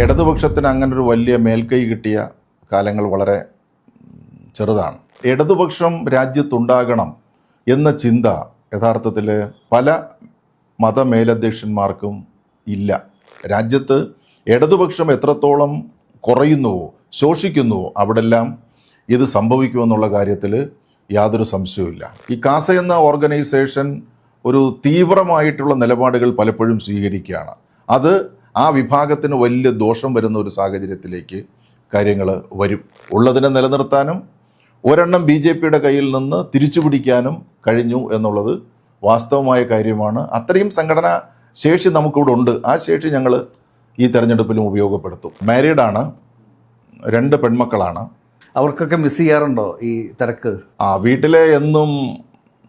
ഇടതുപക്ഷത്തിന് അങ്ങനെ ഒരു വലിയ മേൽക്കൈ കിട്ടിയ കാലങ്ങൾ വളരെ ചെറുതാണ്. ഇടതുപക്ഷം രാജ്യത്തുണ്ടാകണം എന്ന ചിന്ത യഥാർത്ഥത്തിൽ പല മതമേലധ്യക്ഷന്മാർക്കും ഇല്ല. രാജ്യത്ത് ഇടതുപക്ഷം എത്രത്തോളം കുറയുന്നുവോ ശോഷിക്കുന്നുവോ അവിടെല്ലാം ഇത് സംഭവിക്കുമെന്നുള്ള കാര്യത്തിൽ യാതൊരു സംശയവുമില്ല ഈ കാസ എന്ന ഓർഗനൈസേഷൻ ഒരു തീവ്രമായിട്ടുള്ള നിലപാടുകൾ പലപ്പോഴും സ്വീകരിക്കുകയാണ്. അത് ആ വിഭാഗത്തിന് വലിയ ദോഷം വരുന്ന ഒരു സാഹചര്യത്തിലേക്ക് കാര്യങ്ങൾ വരും. ഉള്ളതിനെ നിലനിർത്താനും ഒരെണ്ണം ബി ജെ പിയുടെ കയ്യിൽ നിന്ന് തിരിച്ചു പിടിക്കാനും കഴിഞ്ഞു എന്നുള്ളത് വാസ്തവമായ കാര്യമാണ്. അത്രയും സംഘടനാ ശേഷി നമുക്കിവിടെ ഉണ്ട്. ആ ശേഷി ഞങ്ങൾ ഈ തെരഞ്ഞെടുപ്പിലും ഉപയോഗപ്പെടുത്തും. മാരീഡാണ് രണ്ട് പെൺമക്കളാണ്. അവർക്കൊക്കെ മിസ് ചെയ്യാറുണ്ടോ ഈ തിരക്ക്? ആ വീട്ടിലെ എന്നും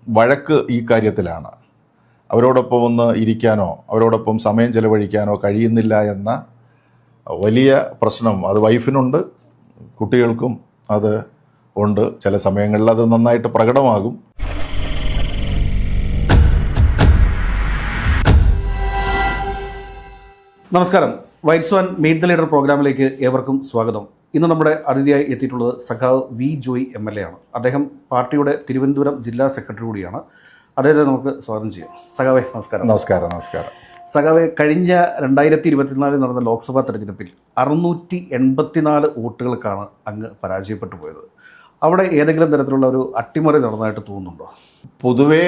വഴക്ക് ഈ കാര്യത്തിലാണ്. അവരോടൊപ്പം ഒന്ന് ഇരിക്കാനോ അവരോടൊപ്പം സമയം ചെലവഴിക്കാനോ കഴിയുന്നില്ല എന്ന വലിയ പ്രശ്നം അത് വൈഫിനുണ്ട് കുട്ടികൾക്കും അത് ഉണ്ട്. ചില സമയങ്ങളിൽ അത് നന്നായിട്ട് പ്രകടമാകും. നമസ്കാരം. White swan meet the leader പ്രോഗ്രാമിലേക്ക് ഏവർക്കും സ്വാഗതം. ഇന്ന് നമ്മുടെ അതിഥിയായി എത്തിയിട്ടുള്ളത് സഖാവ് V Joy M L A ആണ്. അദ്ദേഹം പാർട്ടിയുടെ തിരുവനന്തപുരം ജില്ലാ സെക്രട്ടറി കൂടിയാണ്. അദ്ദേഹത്തെ നമുക്ക് സ്വാഗതം ചെയ്യാം. സഖാവേ നമസ്കാരം. നമസ്കാരം നമസ്കാരം. സഖാവെ കഴിഞ്ഞ രണ്ടായിരത്തി ഇരുപത്തിനാലിൽ നടന്ന ലോക്സഭാ തെരഞ്ഞെടുപ്പിൽ അറുന്നൂറ്റി എൺപത്തിനാല് വോട്ടുകൾക്കാണ് അങ്ങ് പരാജയപ്പെട്ടു പോയത്. അവിടെ ഏതെങ്കിലും തരത്തിലുള്ള ഒരു അട്ടിമറി നടന്നതായിട്ട് തോന്നുന്നുണ്ടോ? പൊതുവേ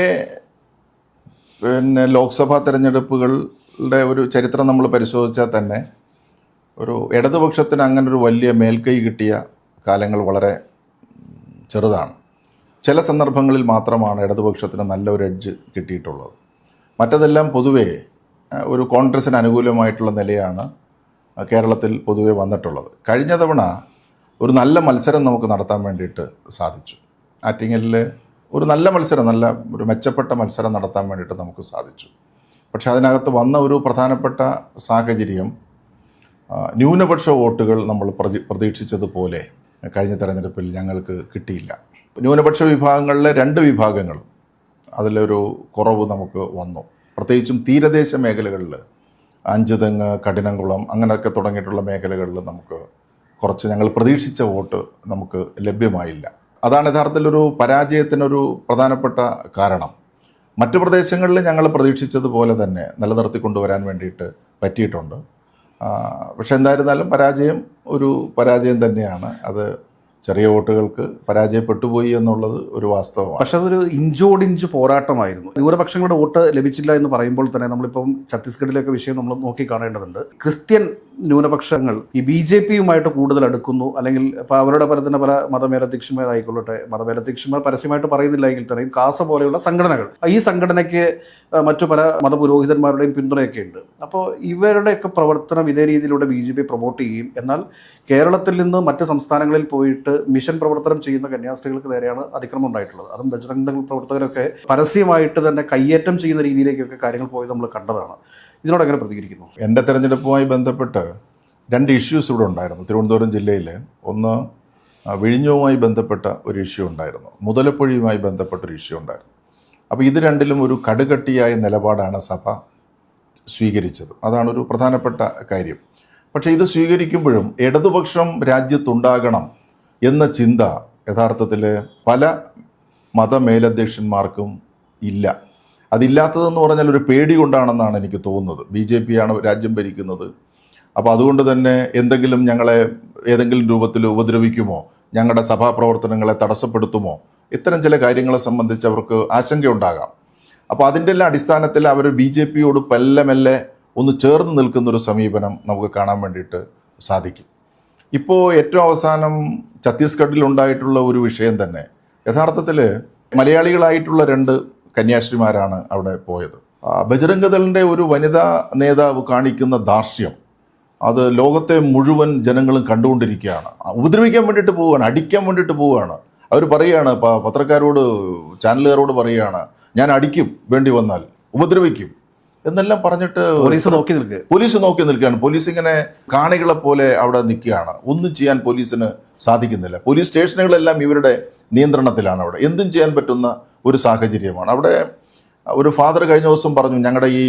പിന്നെ ലോക്സഭാ തെരഞ്ഞെടുപ്പുകളുടെ ഒരു ചരിത്രം നമ്മൾ പരിശോധിച്ചാൽ തന്നെ ഒരു ഇടതുപക്ഷത്തിന് അങ്ങനെ ഒരു വലിയ മേൽക്കൈ കിട്ടിയ കാലങ്ങൾ വളരെ ചെറുതാണ്. ചില സന്ദർഭങ്ങളിൽ മാത്രമാണ് ഇടതുപക്ഷത്തിന് നല്ലൊരു എഡ്ജ് കിട്ടിയിട്ടുള്ളത്. മറ്റതെല്ലാം പൊതുവേ ഒരു കോൺഗ്രസിന് അനുകൂലമായിട്ടുള്ള നിലയാണ് കേരളത്തിൽ പൊതുവെ വന്നിട്ടുള്ളത്. കഴിഞ്ഞ തവണ ഒരു നല്ല മത്സരം നമുക്ക് നടത്താൻ വേണ്ടിയിട്ട് സാധിച്ചു. ആറ്റിങ്ങലിൽ ഒരു നല്ല മത്സരം നല്ല ഒരു മെച്ചപ്പെട്ട മത്സരം നടത്താൻ വേണ്ടിയിട്ട് നമുക്ക് സാധിച്ചു. പക്ഷെ അതിനകത്ത് വന്ന ഒരു പ്രധാനപ്പെട്ട സാഹചര്യം ന്യൂനപക്ഷ വോട്ടുകൾ നമ്മൾ പ്രതീക്ഷിച്ചതുപോലെ കഴിഞ്ഞ തെരഞ്ഞെടുപ്പിൽ ഞങ്ങൾക്ക് കിട്ടിയില്ല. ന്യൂനപക്ഷ വിഭാഗങ്ങളിലെ രണ്ട് വിഭാഗങ്ങളും അതിലൊരു കുറവ് നമുക്ക് വന്നു. പ്രത്യേകിച്ചും തീരദേശ മേഖലകളിൽ അഞ്ചുതെങ്ങ് കഠിനംകുളം അങ്ങനെയൊക്കെ തുടങ്ങിയിട്ടുള്ള മേഖലകളിൽ നമുക്ക് കുറച്ച് ഞങ്ങൾ പ്രതീക്ഷിച്ച വോട്ട് നമുക്ക് ലഭ്യമായില്ല. അതാണ് യഥാർത്ഥത്തിൽ ഒരു പരാജയത്തിനൊരു പ്രധാനപ്പെട്ട കാരണം. മറ്റു പ്രദേശങ്ങളിൽ ഞങ്ങൾ പ്രതീക്ഷിച്ചതുപോലെ തന്നെ നിലനിർത്തിക്കൊണ്ടുവരാൻ വേണ്ടിയിട്ട് പറ്റിയിട്ടുണ്ട്. പക്ഷെ എന്തായിരുന്നാലും പരാജയം ഒരു പരാജയം തന്നെയാണ്. അത് ചെറിയ വോട്ടുകൾക്ക് പരാജയപ്പെട്ടു പോയി എന്നുള്ളത് ഒരു വാസ്തവമാണ്. പക്ഷെ അതൊരു ഇഞ്ചോടിഞ്ച് പോരാട്ടമായിരുന്നു. ന്യൂനപക്ഷങ്ങളുടെ വോട്ട് ലഭിച്ചില്ല എന്ന് പറയുമ്പോൾ തന്നെ നമ്മളിപ്പം ഛത്തീസ്ഗഡിലൊക്കെ വിഷയം നമ്മൾ നോക്കി കാണേണ്ടതുണ്ട്. ക്രിസ്ത്യൻ ന്യൂനപക്ഷങ്ങൾ ഈ ബി ജെ പിയുമായിട്ട് കൂടുതൽ അടുക്കുന്നു. അല്ലെങ്കിൽ ഇപ്പോൾ അവരുടെ പല തന്നെ പല മതമേലധ്യക്ഷന്മാരായിക്കൊള്ളട്ടെ മതമേലധ്യക്ഷന്മാർ പരസ്യമായിട്ട് പറയുന്നില്ല എങ്കിൽ തന്നെയും കാസ പോലെയുള്ള സംഘടനകൾ. ഈ സംഘടനയ്ക്ക് മറ്റു പല മതപുരോഹിതന്മാരുടെയും പിന്തുണയൊക്കെ ഉണ്ട്. അപ്പോൾ ഇവരുടെയൊക്കെ പ്രവർത്തനം ഇതേ രീതിയിലൂടെ ബി ജെ പി പ്രൊമോട്ട് ചെയ്യും. എന്നാൽ കേരളത്തിൽ നിന്ന് മറ്റ് സംസ്ഥാനങ്ങളിൽ പോയിട്ട് മിഷൻ പ്രവർത്തനം ചെയ്യുന്ന കന്യാസ്ത്രീകൾക്ക് നേരെയാണ് അതിക്രമം ഉണ്ടായിട്ടുള്ളത്. അതും ബജറംഗ് പ്രവർത്തകരൊക്കെ പരസ്യമായിട്ട് തന്നെ കയ്യേറ്റം ചെയ്യുന്ന രീതിയിലേക്കൊക്കെ കാര്യങ്ങൾ പോയത് നമ്മൾ കണ്ടതാണ്. ഇതിനോട് എങ്ങനെ പ്രതികരിക്കുന്നു? എന്റെ തെരഞ്ഞെടുപ്പുമായി ബന്ധപ്പെട്ട് രണ്ട് ഇഷ്യൂസ് ഇവിടെ ഉണ്ടായിരുന്നു. തിരുവനന്തപുരം ജില്ലയിൽ ഒന്ന് വിഴിഞ്ഞവുമായി ബന്ധപ്പെട്ട ഒരു ഇഷ്യൂ ഉണ്ടായിരുന്നു. മുതലപ്പൊഴിയുമായി ബന്ധപ്പെട്ട ഒരു ഇഷ്യൂ ഉണ്ടായിരുന്നു. അപ്പോൾ ഇത് രണ്ടിലും ഒരു കടുകട്ടിയായ നിലപാടാണ് സഭ സ്വീകരിച്ചത്. അതാണ് ഒരു പ്രധാനപ്പെട്ട കാര്യം. പക്ഷേ ഇത് സ്വീകരിക്കുമ്പോഴും ഇടതുപക്ഷം രാജ്യത്തുണ്ടാകണം എന്ന ചിന്ത യഥാർത്ഥത്തിൽ പല മതമേലധ്യക്ഷന്മാർക്കും ഇല്ല. അതില്ലാത്തതെന്ന് പറഞ്ഞാൽ ഒരു പേടി കൊണ്ടാണെന്നാണ് എനിക്ക് തോന്നുന്നത്. ബി ജെ പി ആണ് രാജ്യം ഭരിക്കുന്നത്. അപ്പോൾ അതുകൊണ്ട് തന്നെ എന്തെങ്കിലും ഞങ്ങളെ ഏതെങ്കിലും രൂപത്തിൽ ഉപദ്രവിക്കുമോ? ഞങ്ങളുടെ സഭാപ്രവർത്തനങ്ങളെ തടസ്സപ്പെടുത്തുമോ? ഇത്തരം ചില കാര്യങ്ങളെ സംബന്ധിച്ച് അവർക്ക് ആശങ്കയുണ്ടാകാം. അപ്പോൾ അതിന്റെ എല്ലാം അടിസ്ഥാനത്തിൽ അവർ ബി ജെ പിയോട് മെല്ലെ മെല്ലെ ഒന്ന് ചേർന്ന് നിൽക്കുന്നൊരു സമീപനം നമുക്ക് കാണാൻ വേണ്ടിയിട്ട് സാധിക്കും. ഇപ്പോൾ ഏറ്റവും അവസാനം ഛത്തീസ്ഗഡിൽ ഉണ്ടായിട്ടുള്ള ഒരു വിഷയം തന്നെ. യഥാർത്ഥത്തിൽ മലയാളികളായിട്ടുള്ള രണ്ട് കന്യാശ്രീമാരാണ് അവിടെ പോയത്. ബജരംഗദളിന്റെ ഒരു വനിതാ നേതാവ് കാണിക്കുന്ന ദാർഷ്യം അത് ലോകത്തെ മുഴുവൻ ജനങ്ങളും കണ്ടുകൊണ്ടിരിക്കുകയാണ്. ഉപദ്രവിക്കാൻ വേണ്ടിയിട്ട് പോവുകയാണ് അടിക്കാൻ വേണ്ടിയിട്ട് പോവുകയാണ്. അവർ പറയുകയാണ് പത്രക്കാരോട് ചാനലുകാരോട് പറയുകയാണ് ഞാൻ അടിക്കും വേണ്ടി വന്നാൽ ഉപദ്രവിക്കും. എന്നെല്ലാം പറഞ്ഞിട്ട് പോലീസ് നോക്കി നിൽക്കുക പോലീസ് നോക്കി നിൽക്കുകയാണ്. പോലീസ് ഇങ്ങനെ കാണികളെ പോലെ അവിടെ നിൽക്കുകയാണ്. ഒന്നും ചെയ്യാൻ പോലീസിന് സാധിക്കുന്നില്ല. പോലീസ് സ്റ്റേഷനുകളെല്ലാം ഇവരുടെ നിയന്ത്രണത്തിലാണ് അവിടെ. എന്തും ചെയ്യാൻ പറ്റുന്ന ഒരു സാഹചര്യമാണ്. അവിടെ ഒരു ഫാദർ കഴിഞ്ഞ ദിവസം പറഞ്ഞു ഞങ്ങളുടെ ഈ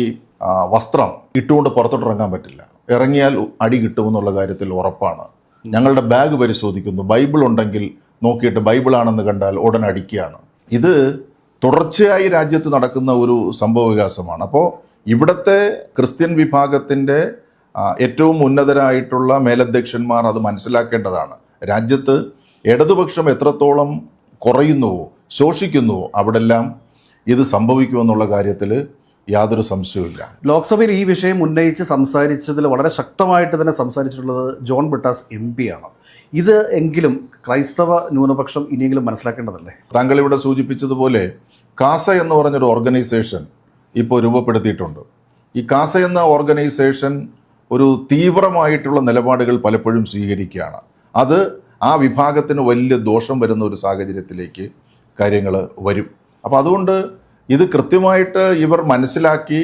വസ്ത്രം ഇട്ടുകൊണ്ട് പുറത്തോട്ട് ഇറങ്ങാൻ പറ്റില്ല. ഇറങ്ങിയാൽ അടി കിട്ടുമെന്നുള്ള കാര്യത്തിൽ ഉറപ്പാണ്. ഞങ്ങളുടെ ബാഗ് പരിശോധിക്കുന്നു. ബൈബിൾ ഉണ്ടെങ്കിൽ നോക്കിയിട്ട് ബൈബിളാണെന്ന് കണ്ടാൽ ഉടൻ അടിക്കുകയാണ്. ഇത് തുടർച്ചയായി രാജ്യത്ത് നടക്കുന്ന ഒരു സംഭവ വികാസമാണ് അപ്പോൾ ഇവിടുത്തെ ക്രിസ്ത്യൻ വിഭാഗത്തിന്റെ ഏറ്റവും ഉന്നതരായിട്ടുള്ള മേലധ്യക്ഷന്മാർ അത് മനസ്സിലാക്കേണ്ടതാണ്. രാജ്യത്ത് ഇടതുപക്ഷം എത്രത്തോളം കുറയുന്നുവോ ശോഷിക്കുന്നുവോ അവിടെല്ലാം ഇത് സംഭവിക്കുമെന്നുള്ള കാര്യത്തിൽ യാതൊരു സംശയവുമില്ല. ലോക്സഭയിൽ ഈ വിഷയം ഉന്നയിച്ച് സംസാരിച്ചതിൽ വളരെ ശക്തമായിട്ട് തന്നെ സംസാരിച്ചിട്ടുള്ളത് ജോൺ ബ്രിട്ടാസ് എം പി ആണ്. ഇത് എങ്കിലും ക്രൈസ്തവ ന്യൂനപക്ഷം ഇനിയെങ്കിലും മനസ്സിലാക്കേണ്ടതല്ലേ? താങ്കൾ ഇവിടെ സൂചിപ്പിച്ചതുപോലെ കാസ എന്ന് പറഞ്ഞൊരു ഓർഗനൈസേഷൻ ഇപ്പോൾ രൂപപ്പെടുത്തിയിട്ടുണ്ട്. ഈ കാസ എന്ന ഓർഗനൈസേഷൻ ഒരു തീവ്രമായിട്ടുള്ള നിലപാടുകൾ പലപ്പോഴും സ്വീകരിക്കുകയാണ്. അത് ആ വിഭാഗത്തിന് വലിയ ദോഷം വരുന്ന ഒരു സാഹചര്യത്തിലേക്ക് കാര്യങ്ങൾ വരും. അപ്പോൾ അതുകൊണ്ട് ഇത് കൃത്യമായിട്ട് ഇവർ മനസ്സിലാക്കി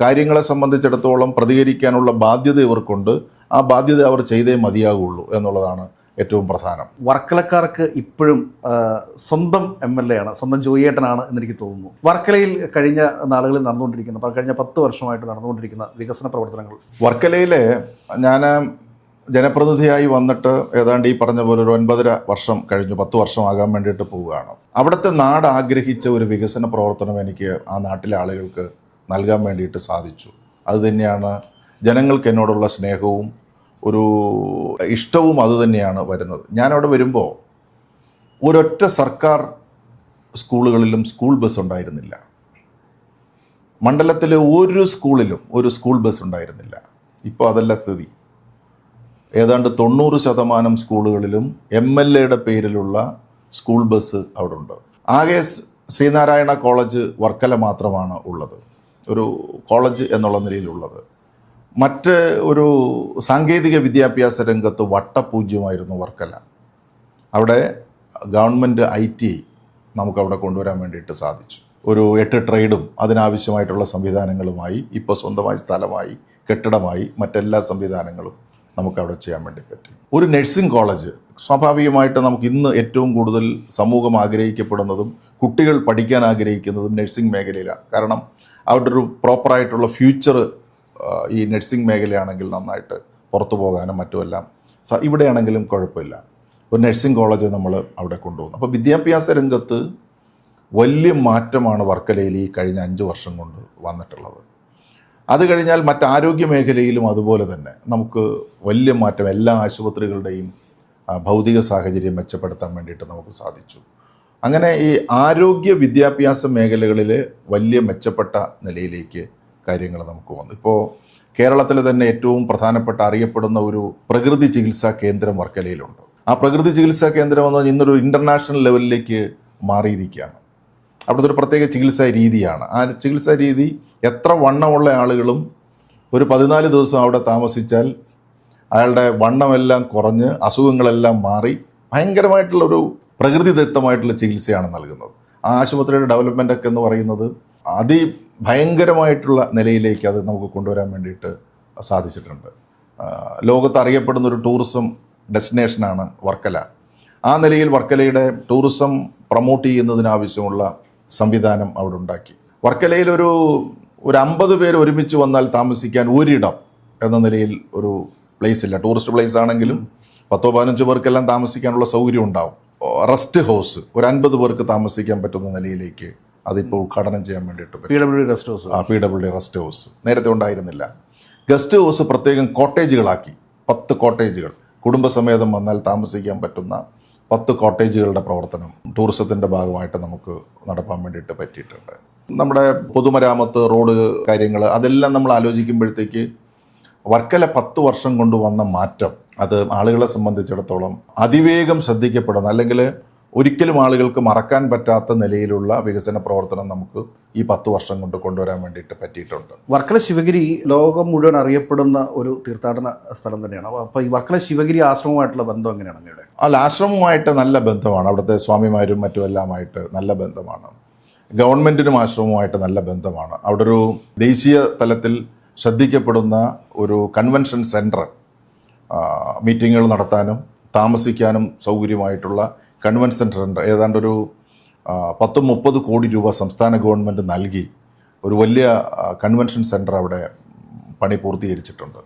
കാര്യങ്ങളെ സംബന്ധിച്ചിടത്തോളം പ്രതികരിക്കാനുള്ള ബാധ്യത ഇവർക്കുണ്ട്. ആ ബാധ്യത അവർ ചെയ്തേ മതിയാകുള്ളൂ എന്നുള്ളതാണ് ഏറ്റവും പ്രധാനം. വർക്കലക്കാർക്ക് ഇപ്പോഴും സ്വന്തം എം എൽ എ ആണ് സ്വന്തം ജോയിയേട്ടനാണ് എന്നെനിക്ക് തോന്നുന്നു. വർക്കലയിൽ കഴിഞ്ഞ നാളുകളിൽ നടന്നുകൊണ്ടിരിക്കുന്ന അപ്പോൾ കഴിഞ്ഞ പത്ത് വർഷമായിട്ട് നടന്നുകൊണ്ടിരിക്കുന്ന വികസന പ്രവർത്തനങ്ങൾ. വർക്കലയിലെ ഞാൻ ജനപ്രതിനിധിയായി വന്നിട്ട് ഏതാണ്ട് ഈ പറഞ്ഞ പോലെ ഒരു ഒൻപതര വർഷം കഴിഞ്ഞു പത്ത് വർഷമാകാൻ വേണ്ടിയിട്ട് പോവുകയാണ്. അവിടുത്തെ നാട് ആഗ്രഹിച്ച ഒരു വികസന പ്രവർത്തനം എനിക്ക് ആ നാട്ടിലെ ആളുകൾക്ക് നൽകാൻ വേണ്ടിയിട്ട് സാധിച്ചു. അതുതന്നെയാണ് ജനങ്ങൾക്ക് എന്നോടുള്ള സ്നേഹവും ഒരു ഇഷ്ടവും അതുതന്നെയാണ് വരുന്നത്. ഞാനവിടെ വരുമ്പോൾ ഒരൊറ്റ സർക്കാർ സ്കൂളുകളിലും സ്കൂൾ ബസ് ഉണ്ടായിരുന്നില്ല. മണ്ഡലത്തിലെ ഒരു സ്കൂളിലും ഒരു സ്കൂൾ ബസ് ഉണ്ടായിരുന്നില്ല. ഇപ്പോൾ അതല്ല സ്ഥിതി. ഏതാണ്ട് തൊണ്ണൂറ് ശതമാനം സ്കൂളുകളിലും എം എൽ എയുടെ പേരിലുള്ള സ്കൂൾ ബസ് അവിടെ ഉണ്ട് ആകെ ശ്രീനാരായണ കോളേജ് വർക്കല മാത്രമാണ് ഉള്ളത്. ഒരു കോളേജ് എന്നുള്ള നിലയിലുള്ളത്. മറ്റ് ഒരു സാങ്കേതിക വിദ്യാഭ്യാസ രംഗത്ത് വട്ടപൂജ്യമായിരുന്നു വർക്കല. അവിടെ ഗവൺമെന്റ് ഐ ടി നമുക്കവിടെ കൊണ്ടുവരാൻ വേണ്ടിയിട്ട് സാധിച്ചു. ഒരു എട്ട് ട്രേഡും അതിനാവശ്യമായിട്ടുള്ള സംവിധാനങ്ങളുമായി ഇപ്പോൾ സ്വന്തമായി സ്ഥലമായി കെട്ടിടമായി മറ്റെല്ലാ സംവിധാനങ്ങളും നമുക്കവിടെ ചെയ്യാൻ വേണ്ടി പറ്റും. ഒരു നഴ്സിംഗ് കോളേജ് സ്വാഭാവികമായിട്ട് നമുക്ക് ഇന്ന് ഏറ്റവും കൂടുതൽ സമൂഹം ആഗ്രഹിക്കപ്പെടുന്നതും കുട്ടികൾ പഠിക്കാൻ ആഗ്രഹിക്കുന്നതും നഴ്സിംഗ് മേഖലയിലാണ്. കാരണം അവിടെ ഒരു പ്രോപ്പറായിട്ടുള്ള ഫ്യൂച്ചർ ഈ നഴ്സിംഗ് മേഖലയാണെങ്കിൽ നന്നായിട്ട് പുറത്തു പോകാനും മറ്റുമെല്ലാം. ഇവിടെയാണെങ്കിലും കുഴപ്പമില്ല. ഒരു നഴ്സിംഗ് കോളേജ് നമ്മൾ അവിടെ കൊണ്ടുപോകുന്നു. അപ്പോൾ വിദ്യാഭ്യാസ രംഗത്ത് വലിയ മാറ്റമാണ് വർക്കലയിൽ ഈ കഴിഞ്ഞ അഞ്ച് വർഷം കൊണ്ട് വന്നിട്ടുള്ളത്. അത് കഴിഞ്ഞാൽ മറ്റ് ആരോഗ്യ മേഖലയിലും അതുപോലെ തന്നെ നമുക്ക് വലിയ മാറ്റം എല്ലാ ആശുപത്രികളുടെയും ഭൗതിക സാഹചര്യം മെച്ചപ്പെടുത്താൻ വേണ്ടിയിട്ട് നമുക്ക് സാധിച്ചു. അങ്ങനെ ഈ ആരോഗ്യ വിദ്യാഭ്യാസ മേഖലകളിൽ വലിയ മെച്ചപ്പെട്ട നിലയിലേക്ക് കാര്യങ്ങൾ നമുക്ക് വന്നു. ഇപ്പോൾ കേരളത്തിൽ തന്നെ ഏറ്റവും പ്രധാനപ്പെട്ട അറിയപ്പെടുന്ന ഒരു പ്രകൃതി ചികിത്സാ കേന്ദ്രം വർക്കലയിലുണ്ട്. ആ പ്രകൃതി ചികിത്സാ കേന്ദ്രം എന്ന് പറഞ്ഞാൽ ഇന്നൊരു ഇന്റർനാഷണൽ ലെവലിലേക്ക് മാറിയിരിക്കുകയാണ്. അവിടുത്തെ ഒരു പ്രത്യേക ചികിത്സാ രീതിയാണ്. ആ ചികിത്സാ രീതി എത്ര വണ്ണമുള്ള ആളുകളും ഒരു പതിനാല് ദിവസം അവിടെ താമസിച്ചാൽ അയാളുടെ വണ്ണമെല്ലാം കുറഞ്ഞ് അസുഖങ്ങളെല്ലാം മാറി ഭയങ്കരമായിട്ടുള്ളൊരു പ്രകൃതിദത്തമായിട്ടുള്ള ചികിത്സയാണ് നൽകുന്നത്. ആ ആശുപത്രിയുടെ ഡെവലപ്മെന്റ് ഒക്കെ എന്ന് പറയുന്നത് അതിഭയങ്കരമായിട്ടുള്ള നിലയിലേക്ക് അത് നമുക്ക് കൊണ്ടുവരാൻ വേണ്ടിയിട്ട് സാധിച്ചിട്ടുണ്ട്. ലോകത്ത് അറിയപ്പെടുന്ന ഒരു ടൂറിസം ഡെസ്റ്റിനേഷനാണ് വർക്കല. ആ നിലയിൽ വർക്കലയുടെ ടൂറിസം പ്രൊമോട്ട് ചെയ്യുന്നതിനാവശ്യമുള്ള സംവിധാനം അവിടെ ഉണ്ടാക്കി. വർക്കലയിൽ ഒരു അമ്പത് പേര് ഒരുമിച്ച് വന്നാൽ താമസിക്കാൻ ഒരിടം എന്ന നിലയിൽ ഒരു പ്ലേസ് ഇല്ല. ടൂറിസ്റ്റ് പ്ലേസ് ആണെങ്കിലും പത്തോ പതിനഞ്ചോ പേർക്കെല്ലാം താമസിക്കാനുള്ള സൗകര്യം ഉണ്ടാവും. റെസ്റ്റ് ഹൗസ് ഒരു അൻപത് പേർക്ക് താമസിക്കാൻ പറ്റുന്ന നിലയിലേക്ക് അതിപ്പോൾ ഉദ്ഘാടനം ചെയ്യാൻ വേണ്ടിയിട്ട് P W D rest house ആ P W D rest house നേരത്തെ ഉണ്ടായിരുന്നില്ല. ഗസ്റ്റ് ഹൗസ് പ്രത്യേകം കോട്ടേജുകളാക്കി പത്ത് കോട്ടേജുകൾ കുടുംബസമേതം വന്നാൽ താമസിക്കാൻ പറ്റുന്ന പത്ത് കോട്ടേജുകളുടെ പ്രവർത്തനം ടൂറിസത്തിന്റെ ഭാഗമായിട്ട് നമുക്ക് നടപ്പാൻ വേണ്ടിയിട്ട് പറ്റിയിട്ടുണ്ട്. നമ്മുടെ പൊതുമരാമത്ത് റോഡ് കാര്യങ്ങൾ അതെല്ലാം നമ്മൾ ആലോചിക്കുമ്പോഴത്തേക്ക് വർക്കല പത്ത് വർഷം കൊണ്ട് വന്ന മാറ്റം. അത് ആളുകളെ സംബന്ധിച്ചിടത്തോളം അതിവേഗം ശ്രദ്ധിക്കപ്പെടുന്ന അല്ലെങ്കിൽ ഒരിക്കലും ആളുകൾക്ക് മറക്കാൻ പറ്റാത്ത നിലയിലുള്ള വികസന പ്രവർത്തനം നമുക്ക് ഈ പത്ത് വർഷം കൊണ്ട് കൊണ്ടുവരാൻ വേണ്ടിയിട്ട് പറ്റിയിട്ടുണ്ട്. വർക്കല ശിവഗിരി ലോകം മുഴുവൻ അറിയപ്പെടുന്ന ഒരു തീർത്ഥാടന സ്ഥലം തന്നെയാണ്. അപ്പോൾ ഈ വർക്കല ശിവഗിരി ആശ്രമമായിട്ടുള്ള ബന്ധം എങ്ങനെയാണ് അങ്ങയുടെ? അല്ല ആശ്രമമായിട്ട് നല്ല ബന്ധമാണ്. അവിടുത്തെ സ്വാമിമാരും മറ്റുമെല്ലാമായിട്ട് നല്ല ബന്ധമാണ്. ഗവൺമെന്റിനും ആശ്രമവുമായിട്ട് നല്ല ബന്ധമാണ്. അവിടെ ഒരു ദേശീയ തലത്തിൽ ശ്രദ്ധിക്കപ്പെടുന്ന ഒരു കൺവെൻഷൻ സെന്റർ മീറ്റിങ്ങുകൾ നടത്താനും താമസിക്കാനും സൗകര്യമായിട്ടുള്ള കൺവെൻഷൻ സെന്റർ ഏതാണ്ട് ഒരു പത്ത് മുപ്പത് കോടി രൂപ സംസ്ഥാന ഗവൺമെന്റ് നൽകി ഒരു വലിയ കൺവെൻഷൻ സെന്റർ അവിടെ പണി പൂർത്തീകരിച്ചിട്ടുണ്ട്.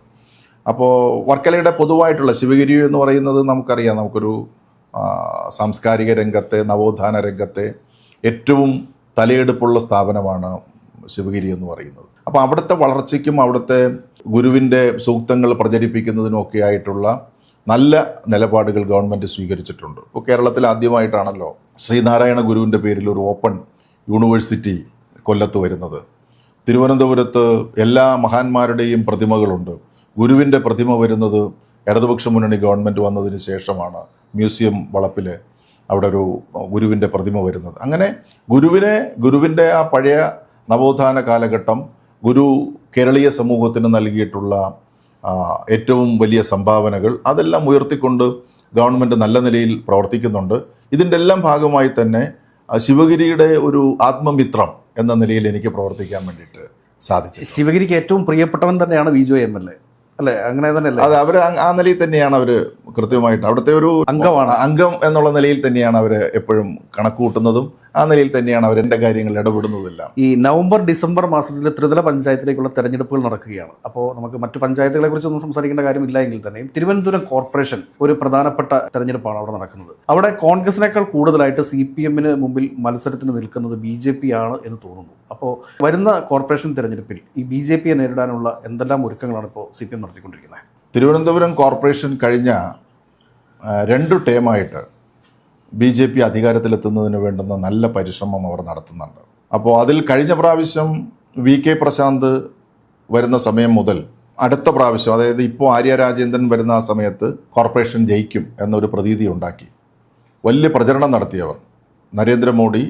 അപ്പോൾ വർക്കലയുടെ പൊതുവായിട്ടുള്ള ശിവഗിരി എന്ന് പറയുന്നത് നമുക്കറിയാം. നമുക്കൊരു സാംസ്കാരിക രംഗത്തെ നവോത്ഥാന രംഗത്തെ ഏറ്റവും തലയെടുപ്പുള്ള സ്ഥാപനമാണ് ശിവഗിരി എന്ന് പറയുന്നത്. അപ്പോൾ അവിടുത്തെ വളർച്ചയ്ക്കും അവിടുത്തെ ഗുരുവിന്റെ സൂക്തങ്ങൾ പ്രചരിപ്പിക്കുന്നതിനും ഒക്കെ ആയിട്ടുള്ള നല്ല നിലപാടുകൾ ഗവൺമെന്റ് സ്വീകരിച്ചിട്ടുണ്ട്. ഇപ്പോൾ കേരളത്തിൽ ആദ്യമായിട്ടാണല്ലോ ശ്രീനാരായണ ഗുരുവിന്റെ പേരിൽ ഒരു ഓപ്പൺ യൂണിവേഴ്സിറ്റി കൊല്ലത്ത് വരുന്നത്. തിരുവനന്തപുരത്ത് എല്ലാ മഹാന്മാരുടെയും പ്രതിമകളുണ്ട്. ഗുരുവിന്റെ പ്രതിമ വരുന്നത് ഇടതുപക്ഷ മുന്നണി ഗവൺമെന്റ് വന്നതിന് ശേഷമാണ് മ്യൂസിയം വളപ്പിൽ അവിടെ ഒരു ഗുരുവിന്റെ പ്രതിമ വരുന്നത്. അങ്ങനെ ഗുരുവിനെ ഗുരുവിന്റെ ആ പഴയ നവോത്ഥാന കാലഘട്ടം ഗുരു കേരളീയ സമൂഹത്തിന് നൽകിയിട്ടുള്ള ഏറ്റവും വലിയ സംഭാവനകൾ അതെല്ലാം ഉയർത്തിക്കൊണ്ട് ഗവൺമെന്റ് നല്ല നിലയിൽ പ്രവർത്തിക്കുന്നുണ്ട്. ഇതിന്റെ എല്ലാം ഭാഗമായി തന്നെ ശിവഗിരിയുടെ ഒരു ആത്മമിത്രം എന്ന നിലയിൽ എനിക്ക് പ്രവർത്തിക്കാൻ വേണ്ടിയിട്ട് സാധിച്ചു ശിവഗിരിക്ക് ഏറ്റവും പ്രിയപ്പെട്ടവൻ തന്നെയാണ് V Joy M L A. അല്ലേ? അങ്ങനെ തന്നെയല്ലേ? അത് അവർ ആ നിലയിൽ തന്നെയാണ് അവർ കൃത്യമായിട്ട് അവിടുത്തെ ഒരു അംഗമാണ്. അംഗം എന്നുള്ള നിലയിൽ തന്നെയാണ് അവർ എപ്പോഴും കണക്ക് കൂട്ടുന്നതും ആ നിലയിൽ തന്നെയാണ് അവർ എന്റെ കാര്യങ്ങളിൽ ഇടപെടുന്നതെല്ലാം. ഈ നവംബർ ഡിസംബർ മാസത്തിൽ ത്രിതല പഞ്ചായത്തിലേക്കുള്ള തെരഞ്ഞെടുപ്പുകൾ നടക്കുകയാണ്. അപ്പോൾ നമുക്ക് മറ്റു പഞ്ചായത്തുകളെ കുറിച്ചൊന്നും സംസാരിക്കേണ്ട കാര്യമില്ല എങ്കിൽ തന്നെയും തിരുവനന്തപുരം കോർപ്പറേഷൻ ഒരു പ്രധാനപ്പെട്ട തെരഞ്ഞെടുപ്പാണ് അവിടെ നടക്കുന്നത്. അവിടെ കോൺഗ്രസിനേക്കാൾ കൂടുതലായിട്ട് സി പി എമ്മിന് മുമ്പിൽ മത്സരത്തിന് നിൽക്കുന്നത് ബി ജെ പി ആണ് എന്ന് തോന്നുന്നു. അപ്പോൾ വരുന്ന കോർപ്പറേഷൻ തെരഞ്ഞെടുപ്പിൽ ഈ ബി ജെ പിയെ നേരിടാനുള്ള എന്തെല്ലാം ഒരുക്കങ്ങളാണ് ഇപ്പോൾ സി പി എം നടത്തിക്കൊണ്ടിരിക്കുന്നത്? തിരുവനന്തപുരം കോർപ്പറേഷൻ കഴിഞ്ഞ രണ്ട് രണ്ടു ടേമായിട്ട് ബി ജെ പി അധികാരത്തിലെത്തുന്നതിന് വേണ്ടുന്ന നല്ല പരിശ്രമം അവർ നടത്തുന്നുണ്ട്. അപ്പോൾ അതിൽ കഴിഞ്ഞ പ്രാവശ്യം വി കെ പ്രശാന്ത് വരുന്ന സമയം മുതൽ അടുത്ത പ്രാവശ്യം അതായത് ഇപ്പോൾ ആര്യ രാജേന്ദ്രൻ വരുന്ന ആ സമയത്ത് കോർപ്പറേഷൻ ജയിക്കും എന്നൊരു പ്രതീതി ഉണ്ടാക്കി. വലിയ പ്രചരണം നടത്തിയവർ നരേന്ദ്രമോദി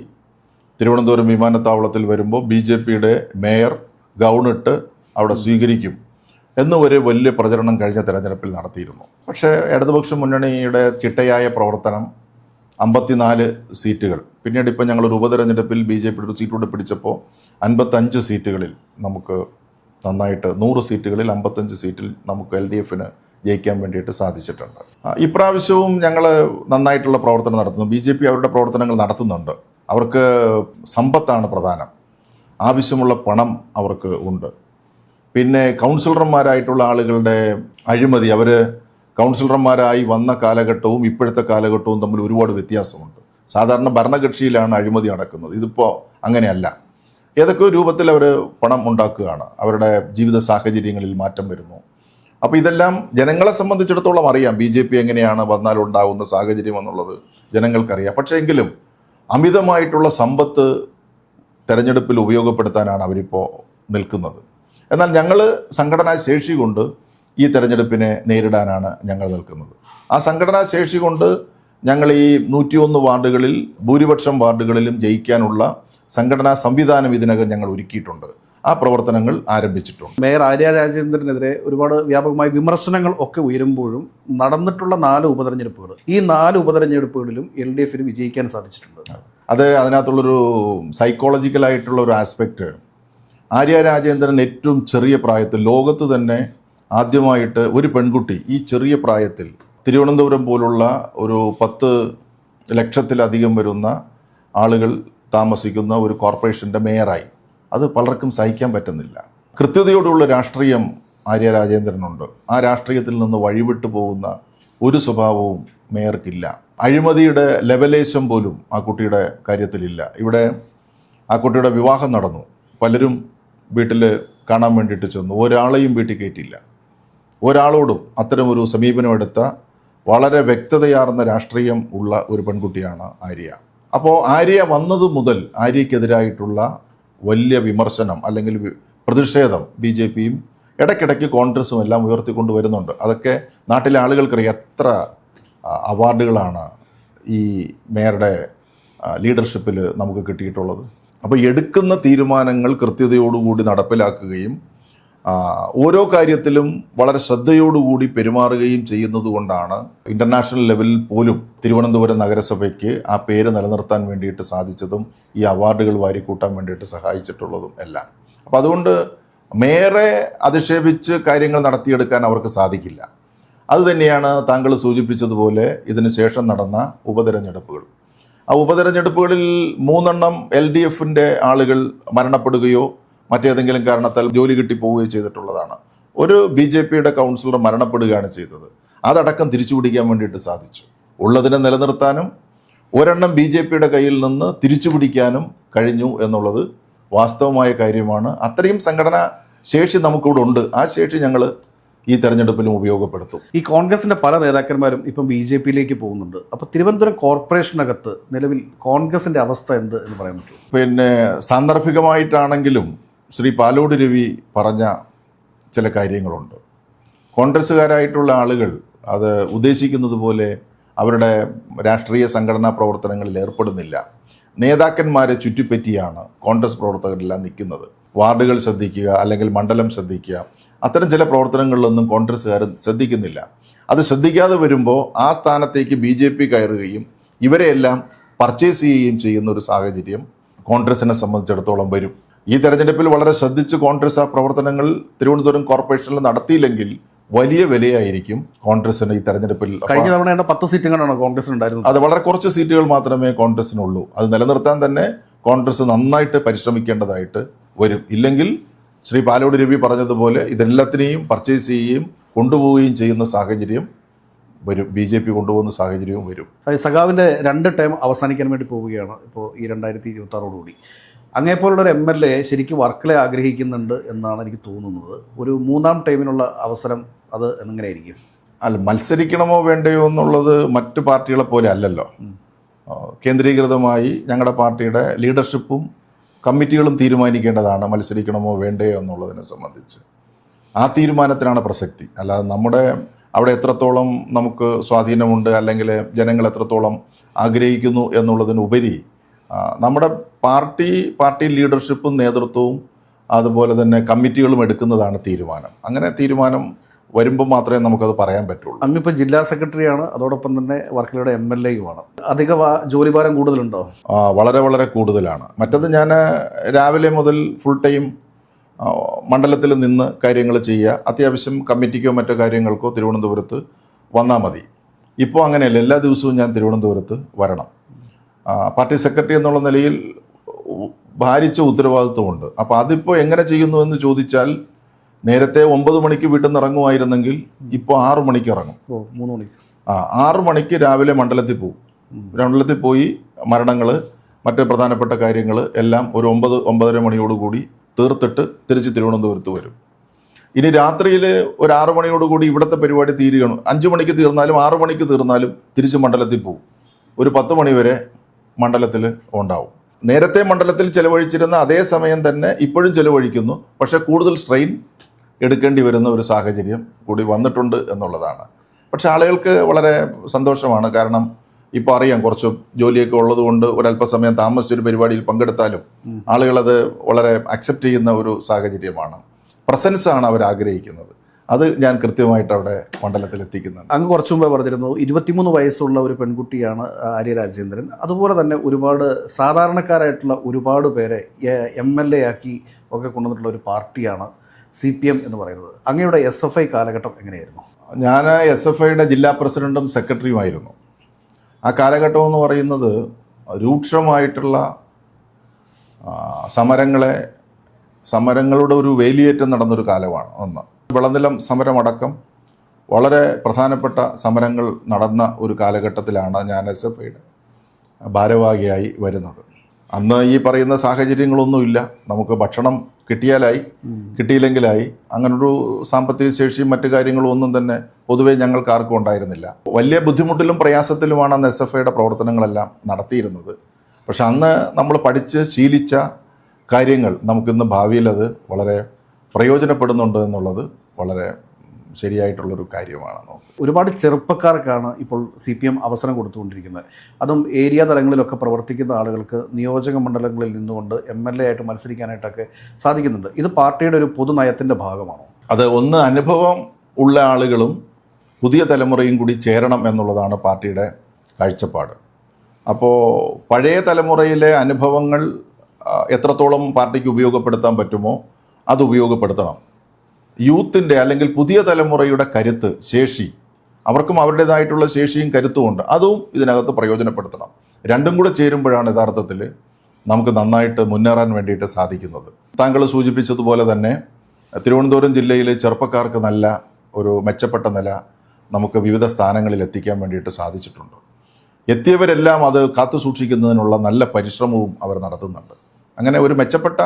തിരുവനന്തപുരം വിമാനത്താവളത്തിൽ വരുമ്പോൾ ബി ജെ പിയുടെ മേയർ ഗൗണിട്ട് അവിടെ സ്വീകരിക്കും എന്നുവരെ വലിയ പ്രചരണം കഴിഞ്ഞ തെരഞ്ഞെടുപ്പിൽ നടത്തിയിരുന്നു. പക്ഷേ ഇടതുപക്ഷ മുന്നണിയുടെ ചിട്ടയായ പ്രവർത്തനം അമ്പത്തിനാല് സീറ്റുകൾ. പിന്നീട് ഇപ്പോൾ ഞങ്ങളൊരു ഉപതെരഞ്ഞെടുപ്പിൽ ബി ജെ പിയുടെ ഒരു സീറ്റ് കൂടെ പിടിച്ചപ്പോൾ അൻപത്തഞ്ച് സീറ്റുകളിൽ നമുക്ക് നന്നായിട്ട് നൂറ് സീറ്റുകളിൽ അമ്പത്തഞ്ച് സീറ്റിൽ നമുക്ക് എൽ ഡി എഫിന് ജയിക്കാൻ വേണ്ടിയിട്ട് സാധിച്ചിട്ടുണ്ട്. ഇപ്രാവശ്യവും ഞങ്ങൾ നന്നായിട്ടുള്ള പ്രവർത്തനം നടത്തുന്നു. ബി ജെ പി അവരുടെ പ്രവർത്തനങ്ങൾ നടത്തുന്നുണ്ട്. അവർക്ക് സമ്പത്താണ് പ്രധാനം. ആവശ്യമുള്ള പണം അവർക്ക് ഉണ്ട്. പിന്നെ കൗൺസിലർമാരായിട്ടുള്ള ആളുകളുടെ അഴിമതി അവർ കൗൺസിലർമാരായി വന്ന കാലഘട്ടവും ഇപ്പോഴത്തെ കാലഘട്ടവും തമ്മിൽ ഒരുപാട് വ്യത്യാസമുണ്ട്. സാധാരണ ഭരണകക്ഷിയിലാണ് അഴിമതി നടക്കുന്നത്. ഇതിപ്പോൾ അങ്ങനെയല്ല. ഏതൊക്കെ രൂപത്തിൽ അവർ പണം ഉണ്ടാക്കുകയാണ്? അവരുടെ ജീവിത സാഹചര്യങ്ങളിൽ മാറ്റം വരുന്നു. അപ്പോൾ ഇതെല്ലാം ജനങ്ങളെ സംബന്ധിച്ചിടത്തോളം അറിയാം. ബി ജെ പി എങ്ങനെയാണ് വന്നാൽ ഉണ്ടാകുന്ന സാഹചര്യം എന്നുള്ളത് ജനങ്ങൾക്കറിയാം. പക്ഷേ എങ്കിലും അമിതമായിട്ടുള്ള സമ്പത്ത് തെരഞ്ഞെടുപ്പിൽ ഉപയോഗപ്പെടുത്താനാണ് അവരിപ്പോൾ നിൽക്കുന്നത്. എന്നാൽ ഞങ്ങൾ സംഘടനാ ശേഷി കൊണ്ട് ഈ തെരഞ്ഞെടുപ്പിനെ നേരിടാനാണ് ഞങ്ങൾ നിൽക്കുന്നത്. ആ സംഘടനാ ശേഷി കൊണ്ട് ഞങ്ങൾ ഈ നൂറ്റിയൊന്ന് വാർഡുകളിൽ ഭൂരിപക്ഷം വാർഡുകളിലും ജയിക്കാനുള്ള സംഘടനാ സംവിധാനം ഇതിനകം ഞങ്ങൾ ഒരുക്കിയിട്ടുണ്ട്. ആ പ്രവർത്തനങ്ങൾ ആരംഭിച്ചിട്ടുണ്ട്. മേയർ ആര്യ രാജേന്ദ്രനെതിരെ ഒരുപാട് വ്യാപകമായ വിമർശനങ്ങൾ ഒക്കെ ഉയരുമ്പോഴും നടന്നിട്ടുള്ള നാല് ഉപതെരഞ്ഞെടുപ്പുകൾ ഈ നാല് ഉപതെരഞ്ഞെടുപ്പുകളിലും എൽ ഡി എഫിന് വിജയിക്കാൻ സാധിച്ചിട്ടുണ്ട്. അത് അതിനകത്തുള്ളൊരു സൈക്കോളജിക്കലായിട്ടുള്ള ഒരു ആസ്പെക്റ്റ് ആര്യ രാജേന്ദ്രൻ ഏറ്റവും ചെറിയ പ്രായത്തിൽ ലോകത്ത് തന്നെ ആദ്യമായിട്ട് ഒരു പെൺകുട്ടി ഈ ചെറിയ പ്രായത്തിൽ തിരുവനന്തപുരം പോലുള്ള ഒരു പത്ത് ലക്ഷത്തിലധികം വരുന്ന ആളുകൾ താമസിക്കുന്ന ഒരു കോർപ്പറേഷന്റെ മേയറായി. അത് പലർക്കും സഹിക്കാൻ പറ്റുന്നില്ല. കൃത്യതയോടുള്ള രാഷ്ട്രീയം ആര്യ രാജേന്ദ്രനുണ്ട്. ആ രാഷ്ട്രീയത്തിൽ നിന്ന് വഴിവിട്ടു പോകുന്ന ഒരു സ്വഭാവവും മേയർക്കില്ല. അഴിമതിയുടെ ലെവലേശം പോലും ആ കുട്ടിയുടെ കാര്യത്തിലില്ല. ഇവിടെ ആ കുട്ടിയുടെ വിവാഹം നടന്നു. പലരും വീട്ടിൽ കാണാൻ വേണ്ടിയിട്ട് ചെന്നു. ഒരാളെയും വീട്ടിൽ കയറ്റിയില്ല. ഒരാളോടും അത്തരമൊരു സമീപനമെടുത്ത വളരെ വ്യക്തതയാർന്ന രാഷ്ട്രീയം ഉള്ള ഒരു പെൺകുട്ടിയാണ് ആര്യ. അപ്പോൾ ആര്യ വന്നത് മുതൽ ആര്യക്കെതിരായിട്ടുള്ള വലിയ വിമർശനം അല്ലെങ്കിൽ പ്രതിഷേധം ബി ജെ പിയും ഇടയ്ക്കിടയ്ക്ക് കോൺഗ്രസും എല്ലാം ഉയർത്തിക്കൊണ്ട് വരുന്നുണ്ട്. അതൊക്കെ നാട്ടിലെ ആളുകൾക്കറിയാം എത്ര അവാർഡുകളാണ് ഈ മേയറുടെ ലീഡർഷിപ്പിൽ നമുക്ക് കിട്ടിയിട്ടുള്ളത്. അപ്പോൾ എടുക്കുന്ന തീരുമാനങ്ങൾ കൃത്യതയോടുകൂടി നടപ്പിലാക്കുകയും ഓരോ കാര്യത്തിലും വളരെ ശ്രദ്ധയോടുകൂടി പെരുമാറുകയും ചെയ്യുന്നത് കൊണ്ടാണ് ഇന്റർനാഷണൽ ലെവലിൽ പോലും തിരുവനന്തപുരം നഗരസഭയ്ക്ക് ആ പേര് നിലനിർത്താൻ വേണ്ടിയിട്ട് സാധിച്ചതും ഈ അവാർഡുകൾ വാരിക്കൂട്ടാൻ വേണ്ടിയിട്ട് സഹായിച്ചിട്ടുള്ളതും എല്ലാം. അപ്പോൾ അതുകൊണ്ട് മേയറെ അധിക്ഷേപിച്ച് കാര്യങ്ങൾ നടത്തിയെടുക്കാൻ അവർക്ക് സാധിക്കില്ല. അതുതന്നെയാണ് താങ്കൾ സൂചിപ്പിച്ചതുപോലെ ഇതിന് ശേഷം നടന്ന ഉപതെരഞ്ഞെടുപ്പുകൾ. ആ ഉപതെരഞ്ഞെടുപ്പുകളിൽ മൂന്നെണ്ണം എൽ ഡി എഫിന്റെ ആളുകൾ മരണപ്പെടുകയോ മറ്റേതെങ്കിലും കാരണത്താൽ ജോലി കിട്ടി പോവുകയോ ചെയ്തിട്ടുള്ളതാണ്. ഒരു ബി ജെ പിയുടെ കൗൺസിലർ മരണപ്പെടുകയാണ് ചെയ്തത്. അതടക്കം തിരിച്ചുപിടിക്കാൻ വേണ്ടിയിട്ട് സാധിച്ചു. ഉള്ളതിനെ നിലനിർത്താനും ഒരെണ്ണം ബി ജെ പിയുടെ കയ്യിൽ നിന്ന് തിരിച്ചുപിടിക്കാനും കഴിഞ്ഞു എന്നുള്ളത് വാസ്തവമായ കാര്യമാണ്. അത്രയും സംഘടനാ ശേഷി നമുക്കിവിടെ ഉണ്ട്. ആ ശേഷി ഞങ്ങൾ ഈ തെരഞ്ഞെടുപ്പിലും ഉപയോഗപ്പെടുത്തും. ഈ കോൺഗ്രസിന്റെ പല നേതാക്കന്മാരും ഇപ്പം ബി ജെ പിയിലേക്ക് പോകുന്നുണ്ട്. അപ്പോൾ തിരുവനന്തപുരം കോർപ്പറേഷനകത്ത് നിലവിൽ കോൺഗ്രസിന്റെ അവസ്ഥ എന്ത് എന്ന് പറയാൻ പറ്റും പിന്നെ സാന്ദർഭികമായിട്ടാണെങ്കിലും ശ്രീ പാലോട് രവി പറഞ്ഞ ചില കാര്യങ്ങളുണ്ട്. കോൺഗ്രസ്സുകാരായിട്ടുള്ള ആളുകൾ അത് ഉദ്ദേശിക്കുന്നത് പോലെ അവരുടെ രാഷ്ട്രീയ സംഘടനാ പ്രവർത്തനങ്ങളിൽ ഏർപ്പെടുന്നില്ല. നേതാക്കന്മാരെ ചുറ്റിപ്പറ്റിയാണ് കോൺഗ്രസ് പ്രവർത്തകരെല്ലാം നിൽക്കുന്നത്. വാർഡുകൾ ശ്രദ്ധിക്കുക അല്ലെങ്കിൽ മണ്ഡലം ശ്രദ്ധിക്കുക അത്തരം ചില പ്രവർത്തനങ്ങളിലൊന്നും കോൺഗ്രസ്സുകാർ ശ്രദ്ധിക്കുന്നില്ല. അത് ശ്രദ്ധിക്കാതെ വരുമ്പോൾ ആ സ്ഥാനത്തേക്ക് ബി ജെ പി കയറുകയും ഇവരെയെല്ലാം പർച്ചേസ് ചെയ്യുകയും ചെയ്യുന്ന ഒരു സാഹചര്യം കോൺഗ്രസിനെ സംബന്ധിച്ചിടത്തോളം വരും. ഈ തെരഞ്ഞെടുപ്പിൽ വളരെ ശ്രദ്ധിച്ച് കോൺഗ്രസ് ആ പ്രവർത്തനങ്ങൾ തിരുവനന്തപുരം കോർപ്പറേഷനിൽ നടത്തിയില്ലെങ്കിൽ വലിയ വിലയായിരിക്കും കോൺഗ്രസിന് ഈ തെരഞ്ഞെടുപ്പിൽ. കഴിഞ്ഞ തവണ പത്ത് സീറ്റുകളാണ് കോൺഗ്രസ് ഉണ്ടായിരുന്നത് അത് വളരെ കുറച്ച് സീറ്റുകൾ മാത്രമേ കോൺഗ്രസിനുള്ളൂ. അത് നിലനിർത്താൻ തന്നെ കോൺഗ്രസ് നന്നായിട്ട് പരിശ്രമിക്കേണ്ടതായിട്ട് വരും. ഇല്ലെങ്കിൽ ശ്രീ പാലോട് രവി പറഞ്ഞതുപോലെ ഇതെല്ലാത്തിനെയും പർച്ചേസ് ചെയ്യുകയും കൊണ്ടുപോവുകയും ചെയ്യുന്ന സാഹചര്യം വരും. ബി ജെ പി കൊണ്ടുപോകുന്ന സാഹചര്യവും വരും. സഖാവിന്റെ സഖാവിന്റെ രണ്ട് ടൈം അവസാനിക്കാൻ വേണ്ടി പോവുകയാണ് ഇപ്പോൾ ഈ രണ്ടായിരത്തി ഇരുപത്തി ആറോടുകൂടി അങ്ങേപ്പോലുള്ള ഒരു എം എൽ എ ശരിക്കും വർക്കിലെ ആഗ്രഹിക്കുന്നുണ്ട് എന്നാണ് എനിക്ക് തോന്നുന്നത്. ഒരു മൂന്നാം ടൈമിനുള്ള അവസരം അത് എങ്ങനെയായിരിക്കും? അല്ല മത്സരിക്കണമോ വേണ്ടയോ എന്നുള്ളത് മറ്റു പാർട്ടികളെ പോലെ അല്ലല്ലോ. കേന്ദ്രീകൃതമായി ഞങ്ങളുടെ പാർട്ടിയുടെ ലീഡർഷിപ്പും കമ്മിറ്റികളും തീരുമാനിക്കേണ്ടതാണ് മത്സരിക്കണമോ വേണ്ടയോ എന്നുള്ളതിനെ സംബന്ധിച്ച്. ആ തീരുമാനത്തിനാണ് പ്രസക്തി. അല്ലാതെ നമ്മുടെ അവിടെ എത്രത്തോളം നമുക്ക് സ്വാധീനമുണ്ട് അല്ലെങ്കിൽ ജനങ്ങൾ എത്രത്തോളം ആഗ്രഹിക്കുന്നു എന്നുള്ളതിനുപരി നമ്മുടെ പാർട്ടി പാർട്ടി ലീഡർഷിപ്പും നേതൃത്വവും അതുപോലെ തന്നെ കമ്മിറ്റികളും എടുക്കുന്നതാണ് തീരുമാനം. അങ്ങനെ തീരുമാനം വരുമ്പോൾ മാത്രമേ നമുക്കത് പറയാൻ പറ്റുള്ളൂ. അമ്മിപ്പോൾ ജില്ലാ സെക്രട്ടറിയാണ് അതോടൊപ്പം തന്നെ വർക്കലയുടെ എം എൽ എയുമാണ്. അധിക ജോലിഭാരം കൂടുതലുണ്ടോ? ആ, വളരെ വളരെ കൂടുതലാണ്. മറ്റത് ഞാൻ രാവിലെ മുതൽ ഫുൾ ടൈം മണ്ഡലത്തിൽ നിന്ന് കാര്യങ്ങൾ ചെയ്യുക. അത്യാവശ്യം കമ്മിറ്റിക്കോ മറ്റോ കാര്യങ്ങൾക്കോ തിരുവനന്തപുരത്ത് വന്നാൽ മതി. ഇപ്പോൾ അങ്ങനെയല്ല. എല്ലാ ദിവസവും ഞാൻ തിരുവനന്തപുരത്ത് വരണം. പാർട്ടി സെക്രട്ടറി എന്നുള്ള നിലയിൽ ഭാരിച്ച ഉത്തരവാദിത്വമുണ്ട്. അപ്പോൾ അതിപ്പോൾ എങ്ങനെ ചെയ്യുന്നു എന്ന് ചോദിച്ചാൽ നേരത്തെ ഒമ്പത് മണിക്ക് വീട്ടിൽ നിന്ന് ഇറങ്ങുമായിരുന്നെങ്കിൽ ഇപ്പോൾ ആറു മണിക്ക് ഇറങ്ങും. മൂന്ന് മണിക്ക്. ആ ആറു മണിക്ക് രാവിലെ മണ്ഡലത്തിൽ പോകും മണ്ഡലത്തിൽ പോയി മരണങ്ങൾ മറ്റ് പ്രധാനപ്പെട്ട കാര്യങ്ങൾ എല്ലാം ഒരു ഒമ്പത് ഒമ്പതര മണിയോടുകൂടി തീർത്തിട്ട് തിരിച്ച് തിരുവനന്തപുരത്ത് വരും. ഇനി രാത്രിയിൽ ഒരു ആറു മണിയോടുകൂടി ഇവിടുത്തെ പരിപാടി തീരുകയാണ്. അഞ്ചു മണിക്ക് തീർന്നാലും ആറു മണിക്ക് തീർന്നാലും തിരിച്ച് മണ്ഡലത്തിൽ പോകും ഒരു പത്ത് മണി വരെ മണ്ഡലത്തിൽ ഉണ്ടാവും. നേരത്തെ മണ്ഡലത്തിൽ ചെലവഴിച്ചിരുന്ന അതേ സമയം തന്നെ ഇപ്പോഴും ചെലവഴിക്കുന്നു. പക്ഷേ കൂടുതൽ സ്ട്രെയിൻ എടുക്കേണ്ടി വരുന്ന ഒരു സാഹചര്യം കൂടി വന്നിട്ടുണ്ട് എന്നുള്ളതാണ്. പക്ഷേ ആളുകൾക്ക് വളരെ സന്തോഷമാണ്. കാരണം ഇപ്പോൾ അറിയാം കുറച്ച് ജോലിയൊക്കെ ഉള്ളതുകൊണ്ട് ഒരല്പസമയം താമസിച്ചൊരു പരിപാടിയിൽ പങ്കെടുത്താലും ആളുകളത് വളരെ അക്സെപ്റ്റ് ചെയ്യുന്ന ഒരു സാഹചര്യമാണ്. പ്രസൻസാണ് അവർ ആഗ്രഹിക്കുന്നത്. അത് ഞാൻ കൃത്യമായിട്ട് അവിടെ മണ്ഡലത്തിൽ എത്തിക്കുന്നുണ്ട് അങ്ങ് കുറച്ചു മുമ്പേ പറഞ്ഞിരുന്നു ഇരുപത്തിമൂന്ന് വയസ്സുള്ള ഒരു പെൺകുട്ടിയാണ് ആര്യ രാജേന്ദ്രൻ. അതുപോലെ തന്നെ ഒരുപാട് സാധാരണക്കാരായിട്ടുള്ള ഒരുപാട് പേരെ എം എൽ എ ആക്കി ഒക്കെ കൊണ്ടുവന്നിട്ടുള്ള ഒരു പാർട്ടിയാണ് സി പി എം എന്ന് പറയുന്നത്. അങ്ങയുടെ എസ് എഫ് ഐ കാലഘട്ടം എങ്ങനെയായിരുന്നു? ഞാൻ എസ് എഫ് ഐയുടെ ജില്ലാ പ്രസിഡന്റും സെക്രട്ടറിയുമായിരുന്നു ആ കാലഘട്ടം എന്ന് പറയുന്നത് രൂക്ഷമായിട്ടുള്ള സമരങ്ങളെ സമരങ്ങളുടെ ഒരു വേലിയേറ്റം നടന്നൊരു കാലമാണ് ഒന്ന് വിളനിലം സമരമടക്കം വളരെ പ്രധാനപ്പെട്ട സമരങ്ങൾ നടന്ന ഒരു കാലഘട്ടത്തിലാണ് ഞാൻ എസ് എഫ് ഐയുടെ ഭാരവാഹിയായി വരുന്നത്. അന്ന് ഈ പറയുന്ന സാഹചര്യങ്ങളൊന്നുമില്ല. നമുക്ക് ഭക്ഷണം കിട്ടിയാലായി കിട്ടിയില്ലെങ്കിലായി. അങ്ങനൊരു സാമ്പത്തിക ശേഷിയും മറ്റു കാര്യങ്ങളും ഒന്നും തന്നെ പൊതുവെ ഞങ്ങൾക്ക് ആർക്കും ഉണ്ടായിരുന്നില്ല. വലിയ ബുദ്ധിമുട്ടിലും പ്രയാസത്തിലുമാണ് അന്ന് എസ് എഫ് ഐയുടെ പ്രവർത്തനങ്ങളെല്ലാം നടത്തിയിരുന്നത്. പക്ഷെ അന്ന് നമ്മൾ പഠിച്ച് ശീലിച്ച കാര്യങ്ങൾ നമുക്കിന്ന് ഭാവിയിൽ അത് വളരെ പ്രയോജനപ്പെടുന്നുണ്ട് എന്നുള്ളത് വളരെ ശരിയായിട്ടുള്ളൊരു കാര്യമാണ് ഒരുപാട് ചെറുപ്പക്കാർക്കാണ് ഇപ്പോൾ സി പി എം അവസരം കൊടുത്തുകൊണ്ടിരിക്കുന്നത്. അതും ഏരിയ തലങ്ങളിലൊക്കെ പ്രവർത്തിക്കുന്ന ആളുകൾക്ക് നിയോജക മണ്ഡലങ്ങളിൽ നിന്നുകൊണ്ട് എം എൽ എ ആയിട്ട് മത്സരിക്കാനായിട്ടൊക്കെ സാധിക്കുന്നുണ്ട്. ഇത് പാർട്ടിയുടെ ഒരു പൊതുനയത്തിന്റെ ഭാഗമാണോ? അത് ഒന്ന് അനുഭവം ഉള്ള ആളുകളും പുതിയ തലമുറയും കൂടി ചേരണം എന്നുള്ളതാണ് പാർട്ടിയുടെ കാഴ്ചപ്പാട്. അപ്പോൾ പഴയ തലമുറയിലെ അനുഭവങ്ങൾ എത്രത്തോളം പാർട്ടിക്ക് ഉപയോഗപ്പെടുത്താൻ പറ്റുമോ അത് ഉപയോഗപ്പെടുത്തണം. യൂത്തിന്റെ അല്ലെങ്കിൽ പുതിയ തലമുറയുടെ കരുത്ത് ശേഷി അവർക്കും അവരുടേതായിട്ടുള്ള ശേഷിയും കരുത്തുമുണ്ട് അതും ഇതിനകത്ത് പ്രയോജനപ്പെടുത്തണം. രണ്ടും കൂടെ ചേരുമ്പോഴാണ് യഥാർത്ഥത്തിൽ നമുക്ക് നന്നായിട്ട് മുന്നേറാൻ വേണ്ടിയിട്ട് സാധിക്കുന്നത്. താങ്കൾ സൂചിപ്പിച്ചതുപോലെ തന്നെ തിരുവനന്തപുരം ജില്ലയിലെ ചെറുപ്പക്കാർക്ക് നല്ല ഒരു മെച്ചപ്പെട്ട നില നമുക്ക് വിവിധ സ്ഥാനങ്ങളിൽ എത്തിക്കാൻ വേണ്ടിയിട്ട് സാധിച്ചിട്ടുണ്ട്. എത്തിയവരെല്ലാം അത് കാത്തു സൂക്ഷിക്കുന്നതിനുള്ള നല്ല പരിശ്രമവും അവർ നടത്തുന്നുണ്ട്. അങ്ങനെ ഒരു മെച്ചപ്പെട്ട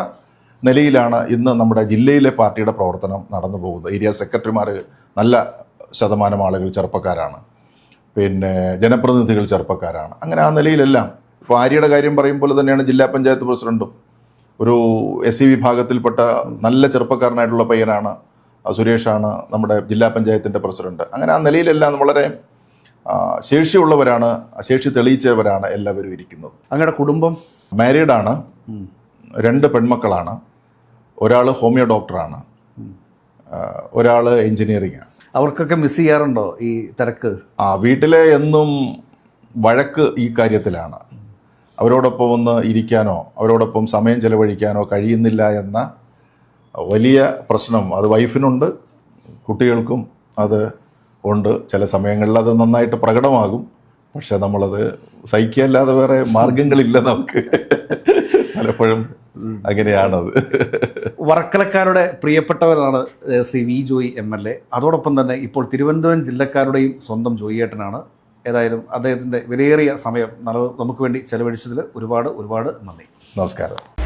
നിലയിലാണ് ഇന്ന് നമ്മുടെ ജില്ലയിലെ പാർട്ടിയുടെ പ്രവർത്തനം നടന്നു പോകുന്നത്. ഏരിയ സെക്രട്ടറിമാർ നല്ല ശതമാനം ആളുകൾ ചെറുപ്പക്കാരാണ്. പിന്നെ ജനപ്രതിനിധികൾ ചെറുപ്പക്കാരാണ്. അങ്ങനെ ആ നിലയിലെല്ലാം ഇപ്പോൾ ആര്യയുടെ കാര്യം പറയുമ്പോൾ തന്നെയാണ് ജില്ലാ പഞ്ചായത്ത് പ്രസിഡന്റും ഒരു എസ് സി വിഭാഗത്തിൽപ്പെട്ട നല്ല ചെറുപ്പക്കാരനായിട്ടുള്ള പയ്യനാണ് സുരേഷാണ് നമ്മുടെ ജില്ലാ പഞ്ചായത്തിന്റെ പ്രസിഡന്റ്. അങ്ങനെ ആ നിലയിലെല്ലാം വളരെ ശേഷിയുള്ളവരാണ് ശേഷി തെളിയിച്ചവരാണ് എല്ലാവരും ഇരിക്കുന്നത്. അങ്ങയുടെ കുടുംബം? മാരീഡാണ്. രണ്ട് പെൺമക്കളാണ്. ഒരാൾ ഹോമിയോ ഡോക്ടറാണ്. ഒരാൾ എഞ്ചിനീയറിംഗ് അവർക്കൊക്കെ മിസ് ചെയ്യാറുണ്ടോ ഈ തിരക്ക്? ആ വീട്ടിലെ എന്നും വഴക്ക് ഈ കാര്യത്തിലാണ്. അവരോടൊപ്പം ഒന്ന് ഇരിക്കാനോ അവരോടൊപ്പം സമയം ചെലവഴിക്കാനോ കഴിയുന്നില്ല എന്ന വലിയ പ്രശ്നം. അത് വൈഫിനുണ്ട് കുട്ടികൾക്കും അത് ഉണ്ട്. ചില സമയങ്ങളിൽ അത് നന്നായിട്ട് പ്രകടമാകും. പക്ഷെ നമ്മളത് സഹിക്കല്ലാതെ വേറെ മാർഗങ്ങളില്ല നമുക്ക്. പലപ്പോഴും അങ്ങനെയാണത്. വർക്കലക്കാരുടെ പ്രിയപ്പെട്ടവരാണ് Shri V Joy M L A. അതോടൊപ്പം തന്നെ ഇപ്പോൾ തിരുവനന്തപുരം ജില്ലക്കാരുടെയും സ്വന്തം ജോയിയേട്ടനാണ്. ഏതായാലും അദ്ദേഹത്തിന്റെ വിലയേറിയ സമയം നമുക്ക് വേണ്ടി ചെലവഴിച്ചതിൽ ഒരുപാട് ഒരുപാട് നന്ദി. നമസ്കാരം.